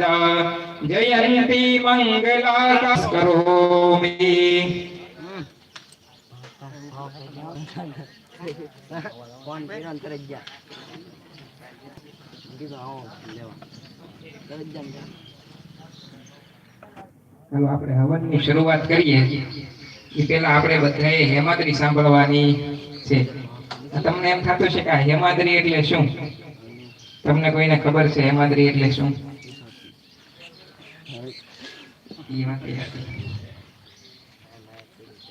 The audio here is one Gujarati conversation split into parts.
જામ જા. ચાલો આપણે હવનની શરૂઆત કરીએ. એ પહેલા આપણે બધાએ હેમાદ્રી સાંભળવાની છે. તમને એમ થતું છે કે હેમાદ્રી એટલે શું? તમને કોઈને ખબર છે હેમાદ્રી એટલે શું?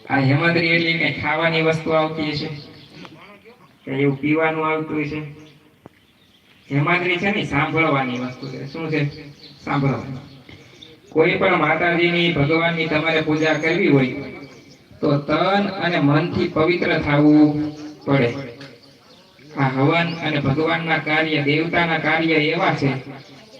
આ હેમંતરી એટલે કઈ ખાવાની વસ્તુ આવતી હશે? કે એવું પીવાનું આવતું હશે? હેમાદ્રી છે ને, સાંભળવાની વસ્તુ છે. શું છે? સાંભળવાની. કોઈ પણ માતાજીની, ભગવાનની તમારે પૂજા કરવી હોય, તો તન અને મનથી પવિત્ર થવું પડે. આ હવન અને ભગવાનના કાર્ય, દેવતાના કાર્ય એવા છે.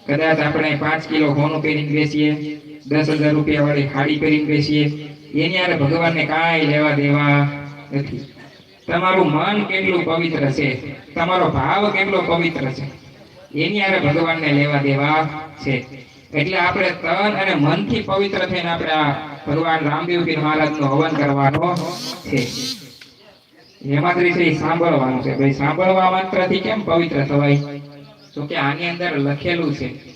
કદાચ આપણે પાંચ કિલો હોનું પહેરીને બેસીએ. દસ હજાર રૂપિયા વાળી ખાડી કરીને બેસીએ. એની આરે ભગવાનને કાંઈ લેવા દેવા નથી. તમારું મન કેટલું પવિત્ર છે? તમારો ભાવ કેટલો પવિત્ર છે? એની આરે ભગવાનને લેવા દેવા છે. એટલે આપણે તન અને મનથી પવિત્ર થઈને આપણે આ ભગવાન રામદેવપીર મહારાજનું હવન કરવાનો છે. હેમાદ્રી છે, એ સાંભળવાનું છે. ભાઈ, સાંભળવા માત્રથી કેમ પવિત્ર થવાય? તો કે આની અંદર લખેલું છે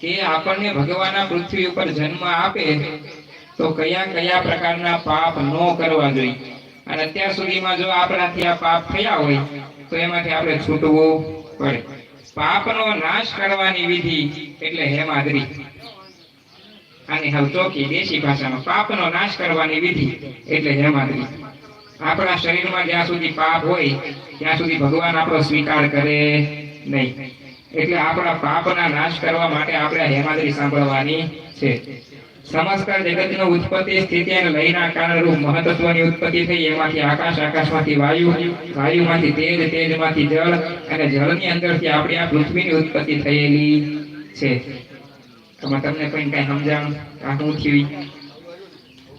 કે આપણને ભગવાન પૃથ્વી ઉપર જન્મ આપે તો કયા કયા પ્રકારના પાપ ન કરવા જોઈએ. અને અત્યાર સુધીમાં જો આપણાથી આ પાપ થયા હોય, તો એમાંથી આપણે છૂટવું પડે. પાપનો નાશ કરવાની વિધિ એટલે હેમાદ્રી આની હવે ચોકી દેશી ભાષામાં પાપનો નાશ કરવાની વિધિ એટલે હેમાદ્રી આપણા શરીરમાં જ્યાં સુધી પાપ હોય, ત્યાં સુધી ભગવાન આપણો સ્વીકાર કરે નહીં. એટલે આપણા પાપના નાશ કરવા માટે આપણે હેમાદ્રી સાંભળવાની છે. સમસ્ત જગતનો ઉત્પત્તિ સ્થિતિ અને લયના કારણરૂપ મહત્વની ઉત્પત્તિ થઈ. એમાંથી આકાશ, આકાશમાંથી વાયુ, વાયુમાંથી તેજ, તેજમાંથી જળ અને જળની અંદરથી આપણી આ પૃથ્વીની ઉત્પત્તિ થયેલી છે. આમાં તમને કોઈ કઈ સમજાણ આ શું થયું?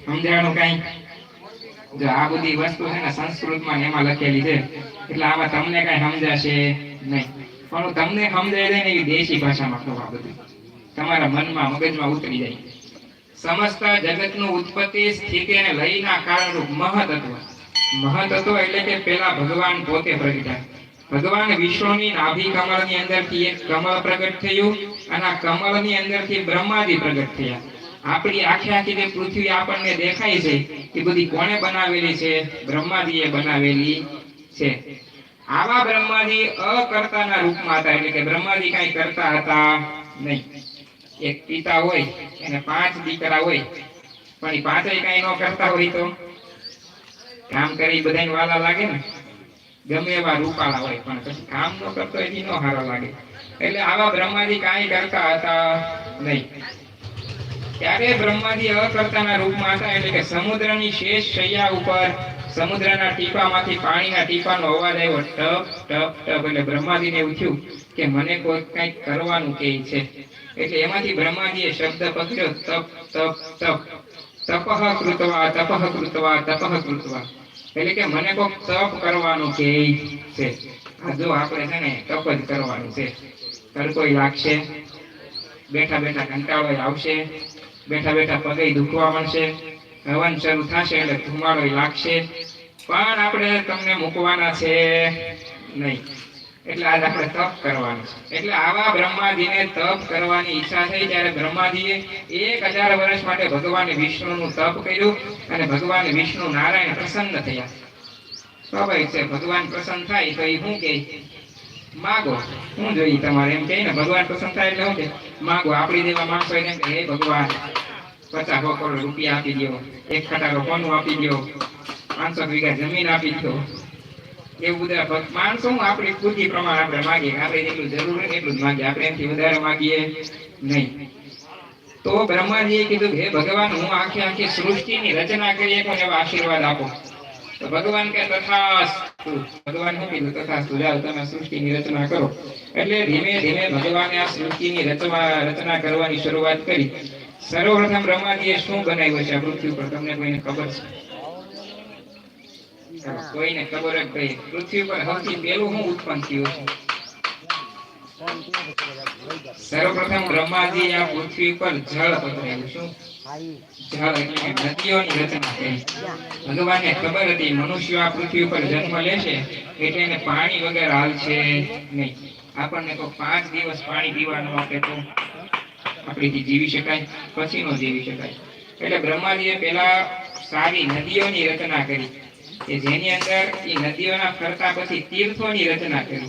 સમજાણું કઈ? જો આ બધી વસ્તુ છે ને સંસ્કૃતમાં એમાં લખેલી છે. એટલે આમાં તમને કઈ સમજાશે નહીં. પણ તમને સમજાય જાય ને એ દેશી ભાષામાં કહું બધું. તમારા મનમાં, મગજમાં ઉતરી જાય. સમસ્ત જગતનું ઉત્પત્તિ સ્થિતિ અને લયના કારણરૂપ મહતત્વ મહતત્વ એટલે કે પેલા ભગવાન પોતે પ્રગટ્યા ભગવાન વિષ્ણુની નાભી કમળની અંદરથી એક કમળ પ્રગટ થયું અને આ કમળની અંદરથી બ્રહ્માજી પ્રગટ થયા. આપણી આખી આખી જે પૃથ્વી આપણને દેખાય છે, એ બધી કોણે બનાવેલી છે? બ્રહ્માજીએ બનાવેલી છે. આવા બ્રહ્માજી અકર્તાના રૂપમાં હતા. એટલે કે બ્રહ્માજી કઈ કરતા હતા નહીં. એક પિતા હોય અને પાંચ દીકરા હોય, પણ એ પાંચેય કઈ ન કરતા હોય તો? કામ કરી બધાને વાલા લાગે ને? ગમે એવા રૂપાળા હોય, પણ પછી કામ ન કરતો એથી ન સારા લાગે. એટલે આવા બ્રહ્માજી કાંઈ કરતા હતા નહીં. ત્યારે બ્રહ્માજી અકર્તાના રૂપમાં હતા. એટલે કે સમુદ્રની શેષ શૈયા ઉપર સમુદ્રના ટીપામાંથી પાણીના ટીપાનો અવાજ આવ્યો, ટપ ટપ ટપ. એટલે બ્રહ્માજીને એવું કે મને કોઈ કંઈક કરવાનું કહે છે. એટલે એમાંથી બ્રહ્માજીએ શબ્દ પકડ્યો, તપ તપ તપ. તપહ કૃતવા તપહ કૃતવા તપહ કૃતવા. એટલે કે મને કોક તપ કરવાનું કે છે. જો આપણે છે ને તપ જ કરવાનું છે. તડકોય લાગશે? બેઠા બેઠા કંટાળો આવશે? બેઠા બેઠા પગે દુખવા મળશે? હવન શરૂ થશે એટલે ધુમાડો લાગશે. પણ આપણે તમને મૂકવાના છે નહીં. એટલે આજે આપણે તપ કરવાનું છે. એટલે આવા બ્રહ્માજીને તપ કરવાની ઈચ્છા થઈ ત્યારે બ્રહ્માજીએ એક હજાર વર્ષ માટે ભગવાન વિષ્ણુનું તપ કર્યું અને ભગવાન વિષ્ણુ નારાયણ પ્રસન્ન થયા. સ્વાભાવિક છે, ભગવાન પ્રસન્ન થાય તો એ શું કે માગો. શું જોઈએ તમારે એમ કહે ને ભગવાન પ્રસન્ન થાય એટલે શું કે માગો. આપણી દેવા માણસો એને હે ભગવાન પચાસ કરોડ રૂપિયા આપી દો એક ખટારો કોનું આપી દો પાંચસો વીઘા જમીન આપી દો એવું બધા માણસો આપણી પૂરતી પ્રમાણે આપણે માગીએ. આપણે જેટલું જરૂર હોય એટલું જ માગીએ. આપણે એમથી વધારે માગીએ નહીં. તો બ્રહ્માજીએ કીધું, હે ભગવાન, હું આખી આખી સૃષ્ટિની રચના કરીએ એવા આશીર્વાદ આપો. તો ભગવાન કે, તથાસ્તુ. ભગવાન શું કીધું? તથાસ્તુ. જાઓ, તમે સૃષ્ટિની રચના કરો. એટલે ધીમે ધીમે ભગવાને આ સૃષ્ટિની રચવા, રચના કરવાની શરૂઆત કરી. સર્વપ્રથમ બ્રહ્માજીએ શું બનાવ્યું છે? પૃથ્વી પર. તમને કોઈને ખબર છે? કોઈને ખબર જ ભાઈ પૃથ્વી પર સૌથી પહેલું શું ઉત્પન્ન થયું છે? સર્વપ્રથમ બ્રહ્માજી આ પૃથ્વી પર જળ પધરાવ્યું. શું? જળ એટલે નદીઓની રચના થઈ. ભગવાનને ખબર હતી, મનુષ્ય આ પૃથ્વી પર જન્મ લેશે એટલે એને પાણી વગર હાલશે નહીં. આપણને તો પાંચ દિવસ પાણી પીવાનું આપે તો આપણીથી જીવી શકાય, પછી નો જીવી શકાય. એટલે બ્રહ્માજીએ પેલા સારી નદીઓની રચના કરી. કે જેની અંદર એ નદીઓના ફરતા પછી તીર્થોની રચના કરી.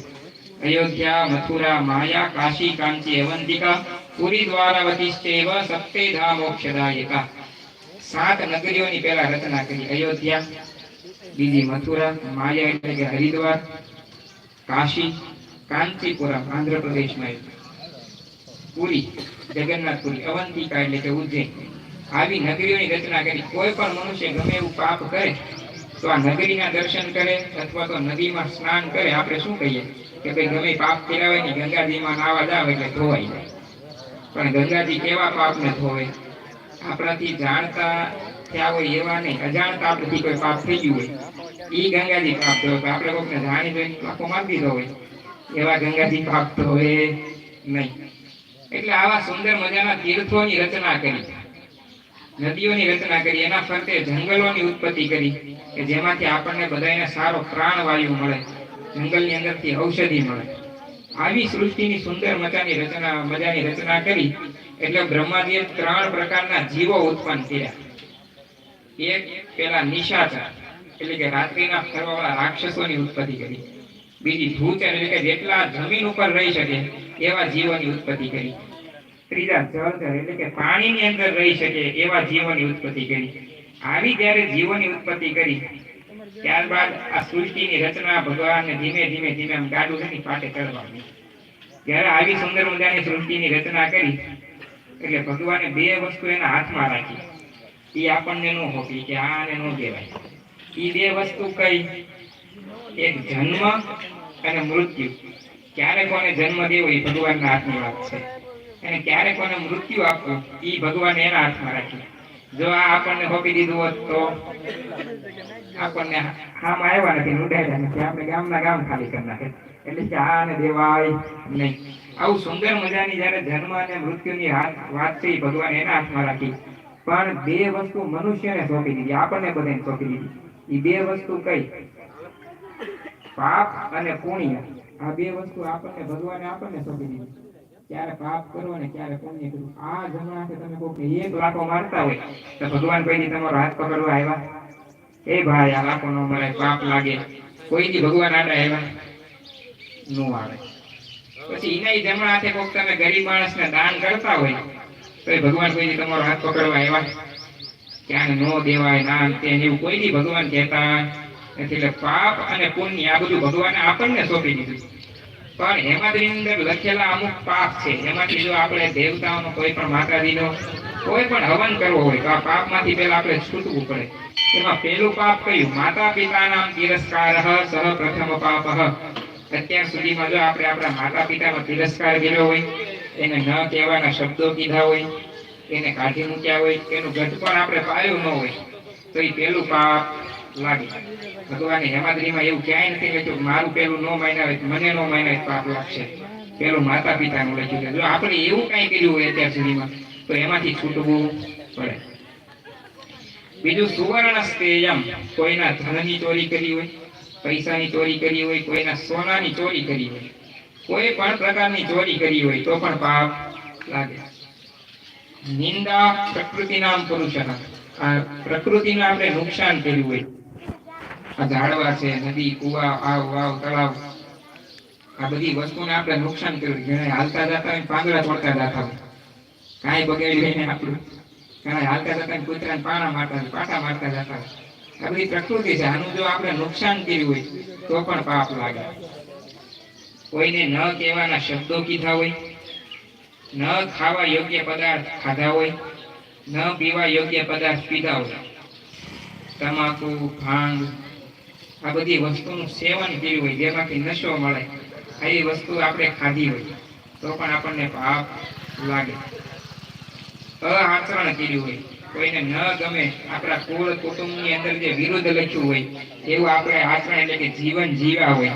અયોધ્યા, મથુરા, માયા, કાશી, કાંચી, અવંતિકા, પુરી દ્વારાવતીશ્ચેવ, સપ્તેધા, મોક્ષદાયિકા. સાત નગરીઓની પહેલા રચના કરી. અયોધ્યા, બીજી મથુરા, માયા એટલે કે હરિદ્વાર, કાશી, કાંચીપુરમ, આંધ્રપ્રદેશમાં. પુરી. જગન્નાથપુરી અવંતિકા એટલે કે ઉજ્જૈન. આવી નગરીઓની રચના કરી, કોઈ પણ મનુષ્ય ગમે એવું પાપ કરે, તો આ નગરીના દર્શન કરે અથવા તો નદીમાં સ્નાન કરે, આપણે શું કહીએ? કે ભાઈ ગમે પાપ ફેરાવે ગંગાજીમાં નાવા જાવ એટલે ધોવાઈ જાય. પણ ગંગાજી કેવા પાપને ધોવે? આપણાથી જાણતા થયા હોય એવા નહીં, અજાણતા આપણાથી કોઈ પાપ થઈ ગયું હોય. એ ગંગાજી પાપ ધોવે આપણે કોકને જાણી જોઈને લાખો માગી હોય એવા ગંગાજી પાપ ધોવે નહીં. એટલે આવા સુંદર મજાના તીર્થોની રચના કરી. નદીઓની રચના કરી, એના ફરતે જંગલોની ઉત્પત્તિ કરી, કે જેમાંથી આપણને બધાને સારો પ્રાણવાયુ મળે, જંગલની અંદરથી ઔષધિ મળે. આવી સૃષ્ટિની સુંદર મજાની રચના મજાની રચના કરી, એટલે બ્રહ્માજીએ ત્રણ પ્રકારના જીવો ઉત્પન્ન કર્યા. એક, પેલા નિશાચર, એટલે કે રાત્રિના ફરવાવાળા રાક્ષસોની ઉત્પત્તિ કરી. બીજી ભૂચર એટલે કે જેટલા જમીન ઉપર રહી શકે એવા જીવોની ઉત્પત્તિ કરી. ત્રીજા જળચર એટલે કે પાણીની અંદર રહી શકે એવા જીવોની ઉત્પત્તિ કરી. આવી જ્યારે જીવોની ઉત્પત્તિ કરી, ત્યારબાદ આ સૃષ્ટિની રચના ભગવાનને ધીમે ધીમે ધીમે આમ ગાડું છે પાટે ચડવાની. જ્યારે આવી સુંદર મજાની સૃષ્ટિની રચના કરી, એટલે ભગવાને બે વસ્તુ એના હાથમાં રાખી. એ આપણને ન હોપી કે આને નો કહેવાય. એ બે વસ્તુ કઈ? એક જન્મ અને મૃત્યુ. ક્યારે કોને જન્મ દેવો એ ભગવાનના હાથની વાત છે. અને ક્યારે કોને મૃત્યુ આપવું એ ભગવાન એના હાથમાં રાખે. જો આ આપણને હોપી દીધું હોત તો આપણને આમ આવ્યા નથી ઉડાડ્યા નથી. આપણે ગામના ગામ ખાલી કરી નાખે. એટલે કે આને દેવાય નહીં. આવું સુંદર મજાની જયારે જન્મ અને મૃત્યુની વાત છે ભગવાન એના હાથમાં રાખી. પણ બે વસ્તુ મનુષ્યને સોંપી દીધી, આપણને બધાને સોંપી દીધી. એ બે વસ્તુ કઈ? પાપ અને પુણ્ય. આ બે વસ્તુ આપણને, ભગવાને આપણને સોંપી દીધી. ક્યારે પાપ કરો ને ક્યારે પુણ્ય કરો. આ જમણાથી તમે કોઈ એક લાખો મારતા હોય, તો ભગવાન કોઈની તમારો હાથ પકડવા આવ્યા? એ ભાઈ, આ લાખો નો મરે પાપ લાગે. કોઈથી ભગવાન આડા આવ્યા? નો આવે પછી એના જમણા હાથે કોક તમે ગરીબ માણસને દાન કરતા હોય તો ભગવાન કોઈથી તમારો હાથ પકડવા આવ્યા? ક્યાં નો દેવાય, ના તે એવું કોઈથી ભગવાન કહેતા? એટલે પાપ અને પુણ્ય આ બધું ભગવાને આપણને સોંપી દીધું પણ એમાંથી અંદર લખેલા અમુક પાપ છે. એમાંથી જો આપણે દેવતાઓનો કોઈ પણ માતાજીનો કોઈ પણ હવન કરવો હોય, તો આ પાપમાંથી પહેલા આપણે છૂટવું પડે. એમાં પહેલું પાપ કયું? માતા પિતાનામ તિરસ્કાર સહ પ્રથમ પાપ અત્યાર સુધીમાં જો આપણે આપણા માતા પિતાનો તિરસ્કાર કર્યો હોય, એને ન કહેવાના શબ્દો કીધા હોય, એને કાઢી મૂક્યા હોય, એનું ગઢ પણ આપણે પાયું ન હોય, તો એ પહેલું પાપ લાગે. ભગવાને હેમાદ્રીમાં એવું ક્યાંય નથી લખ્યું મારું પેલું નો હોય મને નો માન્યા પાપ લાગશે. પેલું માતા પિતાનું લખ્યું જો આપણે એવું કાંઈ કર્યું હોય અત્યાર સુધીમાં, તો એમાંથી છૂટવું પડે. બીજું સુવર્ણ સ્તેયમ કોઈના ધનની ચોરી કરી હોય, પૈસાની ચોરી કરી હોય, કોઈના સોનાની ચોરી કરી હોય, કોઈ પણ પ્રકારની ચોરી કરી હોય, તો પણ પાપ લાગે. નિંદા પ્રકૃતિના પુરુષના. આ પ્રકૃતિને આપણે નુકસાન કર્યું હોય આ ઝાડવા છે, નદી, કુવા, આવ, વાવ, તળાવ. આ બધી વસ્તુને આપણે નુકસાન કર્યું જેને હાલતા જતા પાંદડા તોડતા જતા હોય. કાંઈ બગાડી લઈને આપણું. ઘણા હાલતા જતા કૂતરાને પાણા મારતા પાટા મારતા જતા આ બધી પ્રકૃતિ છે. આનું જો આપણે નુકસાન કર્યું હોય, તો પણ પાપ લાગે. કોઈને ન કહેવાના શબ્દો કીધા હોય, ન ખાવા યોગ્ય પદાર્થ ખાધા હોય, ન પીવા યોગ્ય પદાર્થ પીધા હોય. તમાકુ, ભાંગ આ બધી વસ્તુનું સેવન કર્યું હોય, જેમાંથી નશો મળે, આવી વસ્તુ આપણે ખાધી હોય, તો પણ આપણને પાપ લાગે. આચરણ કર્યું હોય, કોઈને ન ગમે, આપણા કુળ કુટુંબની અંદર જે વિરુદ્ધ લખ્યું હોય, એવું આપણે આચરણ એટલે કે જીવન જીવ્યા હોય.